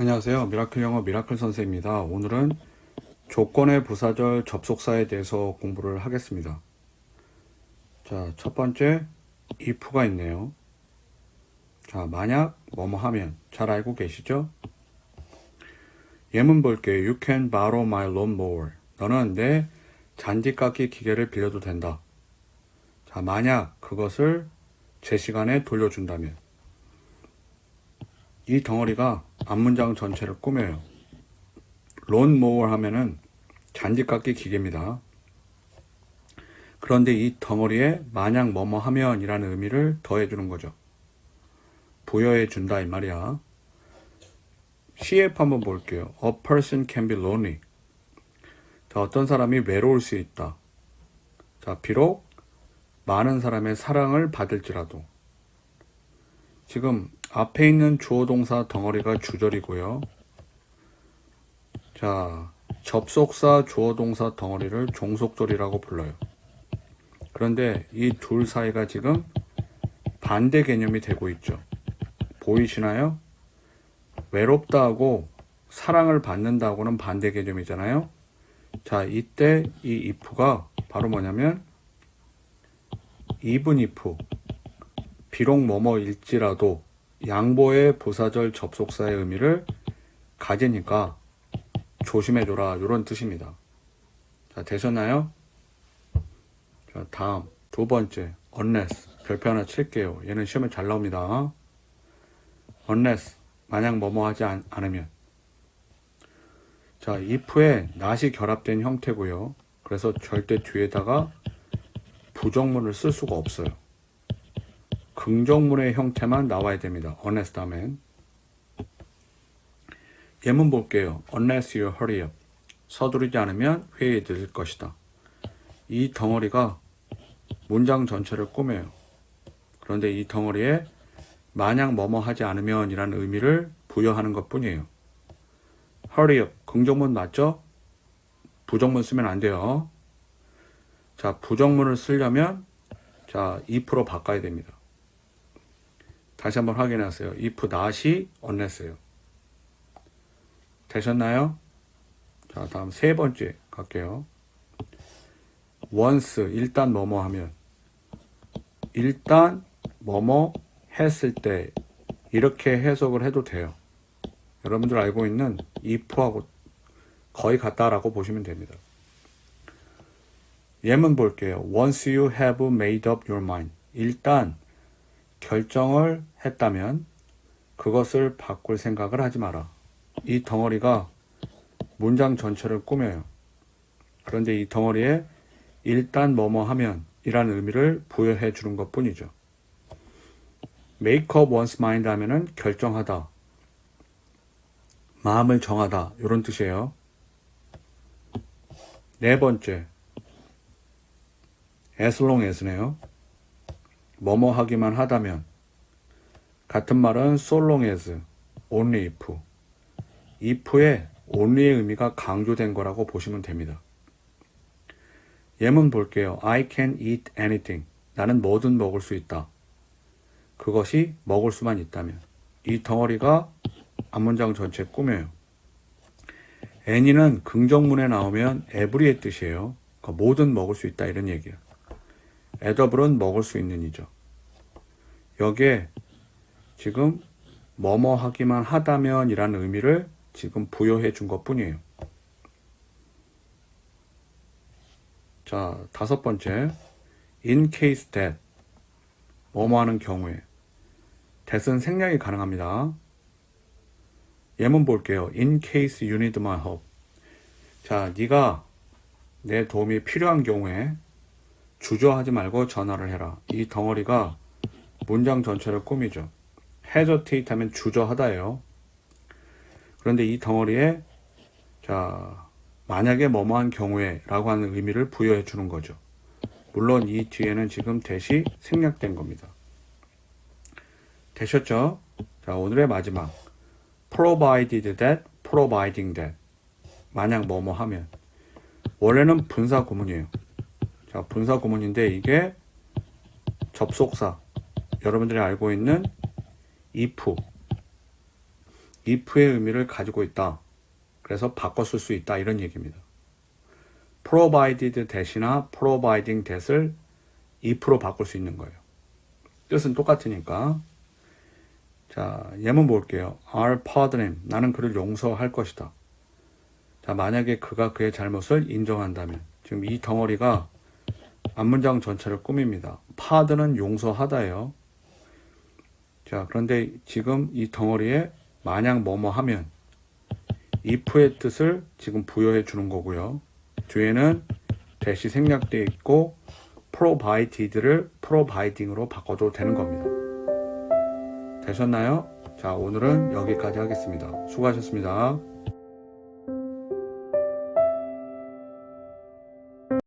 안녕하세요. 미라클 영어 미라클 선생입니다. 오늘은 조건의 부사절 접속사에 대해서 공부를 하겠습니다. 자, 첫 번째 if가 있네요. 자, 만약 뭐뭐 하면 잘 알고 계시죠? 예문 볼게요. You can borrow my lawnmower. 너는 내 잔디깎기 기계를 빌려도 된다. 자, 만약 그것을 제 시간에 돌려준다면 이 덩어리가 앞문장 전체를 꾸며요. 론 모어 하면은 잔디깎기 기계입니다. 그런데 이 덩어리에 만약 뭐뭐 하면이라는 의미를 더해 주는 거죠. 부여해 준다 이 말이야. CF 한번 볼게요. A person can be lonely. 자, 어떤 사람이 외로울 수 있다. 자, 비록 많은 사람의 사랑을 받을지라도 지금 앞에 있는 주어 동사 덩어리가 주절이고요. 자, 접속사 주어 동사 덩어리를 종속절이라고 불러요. 그런데 이 둘 사이가 지금 반대 개념이 되고 있죠. 보이시나요? 외롭다 하고 사랑을 받는다고는 반대 개념이잖아요. 자, 이때 이 if가 바로 뭐냐면 even if 비록 뭐뭐일지라도 양보의 부사절 접속사의 의미를 가지니까 조심해줘라 이런 뜻입니다. 자 되셨나요? 자 다음 두 번째 unless 별표 하나 칠게요. 얘는 시험에 잘 나옵니다. unless 만약 뭐뭐 하지 않, 않으면 자 if에 not이 결합된 형태고요. 그래서 절대 뒤에다가 부정문을 쓸 수가 없어요. 긍정문의 형태만 나와야 됩니다. unless 다음엔 예문 볼게요. unless you hurry up. 서두르지 않으면 회의에 늦을 것이다. 이 덩어리가 문장 전체를 꾸며요. 그런데 이 덩어리에 만약 뭐뭐 하지 않으면 이라는 의미를 부여하는 것 뿐이에요. hurry up. 긍정문 맞죠? 부정문 쓰면 안 돼요. 자, 부정문을 쓰려면 자, if로 바꿔야 됩니다. 다시 한번 확인하세요. if not이 unless예요. 되셨나요? 자, 다음 세 번째 갈게요. once 일단 뭐뭐 하면 일단 뭐뭐 했을 때 이렇게 해석을 해도 돼요. 여러분들 알고 있는 if하고 거의 같다라고 보시면 됩니다. 예문 볼게요. Once you have made up your mind. 일단 결정을 했다면 그것을 바꿀 생각을 하지 마라. 이 덩어리가 문장 전체를 꾸며요. 그런데 이 덩어리에 일단 뭐뭐 하면 이라는 의미를 부여해 주는 것 뿐이죠. make up one's mind 하면은 결정하다. 마음을 정하다. 이런 뜻이에요. 네 번째. as long as네요. 뭐뭐 하기만 하다면 같은 말은 so long as, only if if의 only의 의미가 강조된 거라고 보시면 됩니다. 예문 볼게요. I can eat anything. 나는 뭐든 먹을 수 있다. 그것이 먹을 수만 있다면 이 덩어리가 앞문장 전체 꾸며요. any는 긍정문에 나오면 every의 뜻이에요. 그러니까 뭐든 먹을 수 있다 이런 얘기예요. 에더블은 먹을 수 있는 이죠. 여기에 지금 뭐뭐 하기만 하다면 이라는 의미를 지금 부여해 준 것 뿐이에요. 자, 다섯 번째. in case that. 뭐뭐 하는 경우에. that은 생략이 가능합니다. 예문 볼게요. in case you need my help. 자, 네가 내 도움이 필요한 경우에 주저하지 말고 전화를 해라. 이 덩어리가 문장 전체를 꾸미죠. hesitate 하면 주저하다예요. 그런데 이 덩어리에 자 만약에 뭐뭐한 경우에 라고 하는 의미를 부여해 주는 거죠. 물론 이 뒤에는 지금 대시 생략된 겁니다. 되셨죠? 자 오늘의 마지막 provided that, providing that 만약 뭐뭐 하면 원래는 분사 구문이에요. 자 분사 구문인데 이게 접속사 여러분들이 알고 있는 if if의 의미를 가지고 있다. 그래서 바꿔 쓸 수 있다. 이런 얘기입니다. provided that이나 providing that을 if로 바꿀 수 있는 거예요. 뜻은 똑같으니까. 자, 예문 볼게요. I'll pardon. 나는 그를 용서할 것이다. 자, 만약에 그가 그의 잘못을 인정한다면. 지금 이 덩어리가 앞문장 전체를 꾸밉니다. pardon은 용서하다예요. 자, 그런데 지금 이 덩어리에 만약 뭐뭐 하면 if의 뜻을 지금 부여해 주는 거고요. 뒤에는 대시 생략되어 있고 provided를 providing으로 바꿔도 되는 겁니다. 되셨나요? 자, 오늘은 여기까지 하겠습니다. 수고하셨습니다.